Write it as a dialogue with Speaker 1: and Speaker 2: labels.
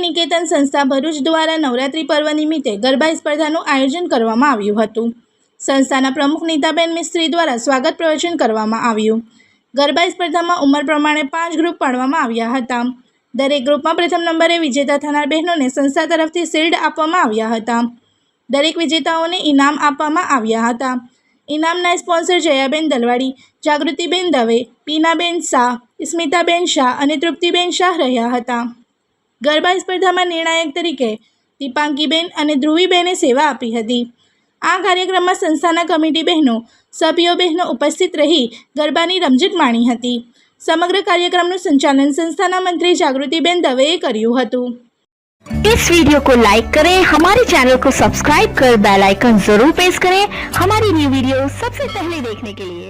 Speaker 1: નિકેતન સંસ્થા ભરૂચ દ્વારા નવરાત્રિ પર્વ નિમિત્તે ગરબા સ્પર્ધાનું આયોજન કરવામાં આવ્યું હતું. સંસ્થાના પ્રમુખ નીતાબેન મિસ્ત્રી દ્વારા સ્વાગત પ્રવચન કરવામાં આવ્યું. ગરબા સ્પર્ધામાં ઉંમર પ્રમાણે પાંચ ગ્રુપ પાડવામાં આવ્યા હતા. દરેક ગ્રુપમાં પ્રથમ નંબરે વિજેતા થનાર બહેનોને સંસ્થા તરફથી શિલ્ડ આપવામાં આવ્યા હતા. દરેક વિજેતાઓને ઇનામ આપવામાં આવ્યા હતા. ઇનામના સ્પોન્સર જયાબેન દલવાડી, જાગૃતિબેન દવે, પીનાબેન શાહ, સ્મિતાબેન શાહ અને તૃપ્તિબેન શાહ રહ્યા હતા. ગરબા સ્પર્ધામાં નિર્ણાયક તરીકે દીપાંકીબેન અને ધ્રુવીબેને સેવા આપી હતી આ કાર્યક્રમમાં સંસ્થાના કમિટી બહેનો સભ્યો બહેનો ઉપસ્થિત રહી ગરબાની રમઝટ માણી હતી સમગ્ર કાર્યક્રમનું સંચાલન સંસ્થાના મંત્રી જાગૃતિબેન દવેએ કર્યું હતું
Speaker 2: इस वीडियो को लाइक करें हमारे चैनल को सब्सक्राइब कर बेल आइकन जरूर प्रेस करें हमारी न्यू वीडियो सबसे पहले देखने के लिए